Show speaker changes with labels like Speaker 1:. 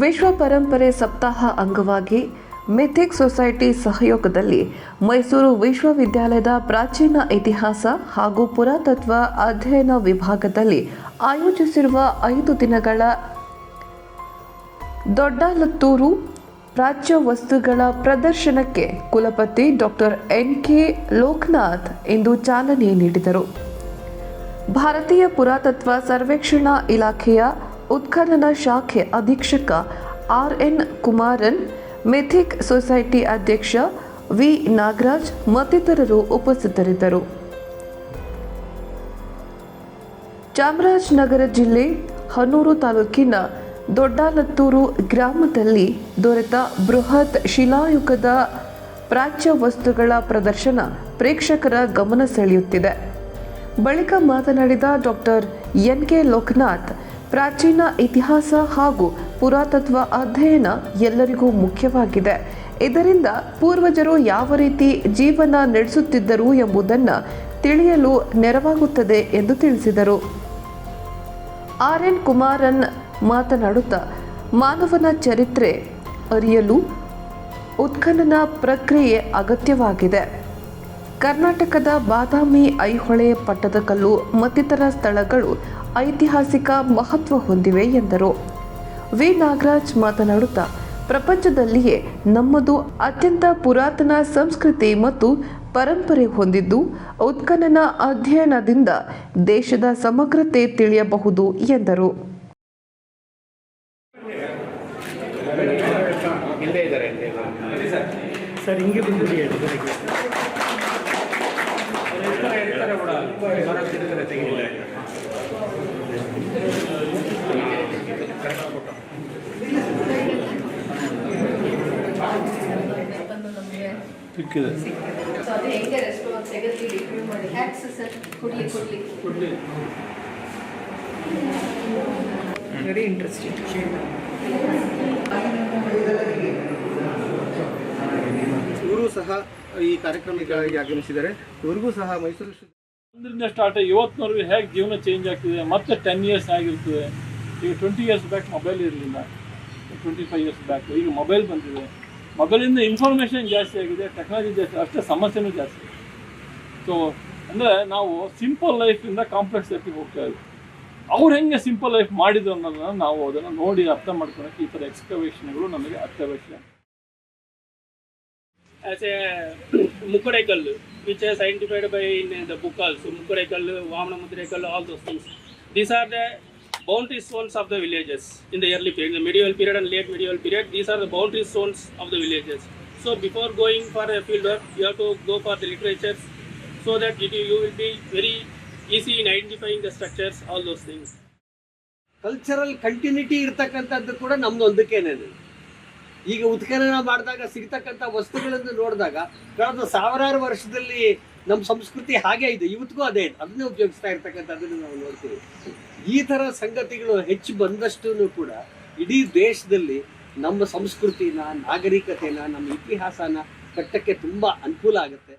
Speaker 1: ವಿಶ್ವ ಪರಂಪರೆ ಸಪ್ತಾಹ ಅಂಗವಾಗಿ ಮೆಥಿಕ್ ಸೊಸೈಟಿ ಸಹಯೋಗದಲ್ಲಿ ಮೈಸೂರು ವಿಶ್ವವಿದ್ಯಾಲಯದ ಪ್ರಾಚೀನ ಇತಿಹಾಸ ಹಾಗೂ ಪುರಾತತ್ವ ಅಧ್ಯಯನ ವಿಭಾಗದಲ್ಲಿ ಆಯೋಜಿಸಿರುವ ಐದು ದಿನಗಳ ದೊಡ್ಡಲತ್ತೂರು ಪ್ರಾಚ್ಯ ವಸ್ತುಗಳ ಪ್ರದರ್ಶನಕ್ಕೆ ಕುಲಪತಿ ಡಾಕ್ಟರ್ ಎನ್ ಕೆ ಲೋಕನಾಥ್ ಇಂದು ಚಾಲನೆ ನೀಡಿದರು. ಭಾರತೀಯ ಪುರಾತತ್ವ ಸರ್ವೇಕ್ಷಣಾ ಇಲಾಖೆಯ ಉತ್ಖನನ ಶಾಖೆ ಅಧೀಕ್ಷಕ R N Kumaran, Mythic Society ಅಧ್ಯಕ್ಷ ವಿ. ನಾಗರಾಜ್ ಮತ್ತಿತರರು ಉಪಸ್ಥಿತರಿದ್ದರು. ಚಾಮರಾಜನಗರ ಜಿಲ್ಲೆ ಹನೂರು ತಾಲೂಕಿನ ದೊಡ್ಡಾಲತ್ತೂರು ಗ್ರಾಮದಲ್ಲಿ ದೊರೆತ ಬೃಹತ್ ಶಿಲಾಯುಗದ ಪ್ರಾಚ್ಯ ವಸ್ತುಗಳ ಪ್ರದರ್ಶನ ಪ್ರೇಕ್ಷಕರ ಗಮನ ಸೆಳೆಯುತ್ತಿದೆ. ಬಳಿಕ ಮಾತನಾಡಿದ ಡಾಕ್ಟರ್ ಎನ್ ಕೆ ಲೋಕನಾಥ್ ಪ್ರಾಚೀನ ಇತಿಹಾಸ ಹಾಗೂ ಪುರಾತತ್ವ ಅಧ್ಯಯನ ಎಲ್ಲರಿಗೂ ಮುಖ್ಯವಾಗಿದೆ. ಇದರಿಂದ ಪೂರ್ವಜರು ಯಾವ ರೀತಿ ಜೀವನ ನಡೆಸುತ್ತಿದ್ದರು ಎಂಬುದನ್ನು ತಿಳಿಯಲು ನೆರವಾಗುತ್ತದೆ ಎಂದು ತಿಳಿಸಿದರು. ಆರ್ ಎನ್ ಕುಮಾರನ್ ಮಾತನಾಡುತ್ತಾ, ಮಾನವನ ಚರಿತ್ರೆ ಅರಿಯಲು ಉತ್ಖನನ ಪ್ರಕ್ರಿಯೆ ಅಗತ್ಯವಾಗಿದೆ. ಕರ್ನಾಟಕದ ಬಾದಾಮಿ ಐಹೊಳೆ ಪಟ್ಟದಕಲ್ಲು ಮತ್ತಿತರ ಸ್ಥಳಗಳು ಐತಿಹಾಸಿಕ ಮಹತ್ವ ಹೊಂದಿವೆ ಎಂದರು. ವಿ. ನಾಗರಾಜ್ ಮಾತನಾಡುತ್ತಾ ಪ್ರಪಂಚದಲ್ಲಿಯೇ ನಮ್ಮದು ಅತ್ಯಂತ ಪುರಾತನ ಸಂಸ್ಕೃತಿ ಮತ್ತು ಪರಂಪರೆ ಹೊಂದಿದ್ದು ಉತ್ಖನನ ಅಧ್ಯಯನದಿಂದ ದೇಶದ ಸಮಗ್ರತೆ ತಿಳಿಯಬಹುದು ಎಂದರು.
Speaker 2: ಸರ್
Speaker 3: ಕೊಡ್ಲಿ. ವೆರಿ ಇಂಟ್ರೆಸ್ಟಿಂಗ್
Speaker 4: ಇವರು ಸಹ ಈ ಕಾರ್ಯಕ್ರಮಕ್ಕೆ ಆಗಮಿಸಿದ್ದಾರೆ. ಇವರಿಗೂ ಸಹ ಮೈಸೂರು
Speaker 5: ಒಂದರಿಂದ ಸ್ಟಾರ್ಟ್ ಇವತ್ತಿನವರೆಗೂ ಹೇಗೆ ಜೀವನ ಚೇಂಜ್ ಆಗ್ತಿದೆ ಮತ್ತೆ ಟೆನ್ ಇಯರ್ಸ್ ಆಗಿರ್ತದೆ. ಈಗ ಟ್ವೆಂಟಿ ಇಯರ್ಸ್ ಬ್ಯಾಕ್ ಮೊಬೈಲ್ ಇರಲಿಲ್ಲ. ಟ್ವೆಂಟಿ ಫೈವ್ ಇಯರ್ಸ್ ಬ್ಯಾಕ್ ಈಗ ಮೊಬೈಲ್ ಬಂದಿದೆ. ಮೊಬೈಲಿಂದ ಇನ್ಫಾರ್ಮೇಷನ್ ಜಾಸ್ತಿ ಆಗಿದೆ ಟೆಕ್ನಾಲಜಿ ಜಾಸ್ತಿ, ಅಷ್ಟೇ ಸಮಸ್ಯೆನೂ ಜಾಸ್ತಿ ಸೊ ಅಂದರೆ ನಾವು ಸಿಂಪಲ್ ಲೈಫಿಂದ ಕಾಂಪ್ಲೆಕ್ಸ್ ಲೈಫಿಗೆ ಹೋಗ್ತಾ ಇದ್ವಿ. ಅವ್ರು ಹೆಂಗೆ ಸಿಂಪಲ್ ಲೈಫ್ ಮಾಡಿದ್ರು ಅನ್ನೋದನ್ನ ನಾವು ಅದನ್ನು ನೋಡಿ ಅರ್ಥ ಮಾಡ್ಕೊಳಕ್ಕೆ ಈ ಥರ ಎಕ್ಸ್ಕವೇಷನ್ಗಳು ನಮಗೆ ಅತ್ಯವಶ್ಯ.
Speaker 6: As a Mukkadekallu which is identified by in the book also Mukkadekallu Vamana ಮುದ್ರೆಕಲ್ಲು all those things these are the boundary zones of the villages in the early period, in the medieval period and late medieval period. These are the boundary zones of the villages. So before going for a field work, you have to go for the literatures so that it, you will be very easy in identifying the structures, all those things.
Speaker 7: Cultural continuity ಇರ್ತಕ್ಕಂಥದ್ದು ಕೂಡ ನಮ್ದು ಒಂದಕ್ಕೇನೆ ಈಗ ಉತ್ಖನನ ಮಾಡಿದಾಗ ಸಿಗ್ತಕ್ಕಂಥ ವಸ್ತುಗಳನ್ನು ನೋಡಿದಾಗ ಕಳೆದ ಸಾವಿರಾರು ವರ್ಷದಲ್ಲಿ ನಮ್ಮ ಸಂಸ್ಕೃತಿ ಹಾಗೆ ಇದೆ, ಇವತ್ತಿಗೂ ಅದೇ. ಇದೆ ಅದನ್ನೇ ಉಪಯೋಗಿಸ್ತಾ ಇರ್ತಕ್ಕಂಥದ್ದನ್ನು ನಾವು ನೋಡ್ತೀವಿ. ಈ ಥರ ಸಂಗತಿಗಳು ಹೆಚ್ಚು ಬಂದಷ್ಟು ಕೂಡ ಇಡೀ ದೇಶದಲ್ಲಿ ನಮ್ಮ ಸಂಸ್ಕೃತಿನ, ನಾಗರಿಕತೆನ, ನಮ್ಮ ಇತಿಹಾಸನ ಕಟ್ಟಕ್ಕೆ ತುಂಬ ಅನುಕೂಲ ಆಗುತ್ತೆ.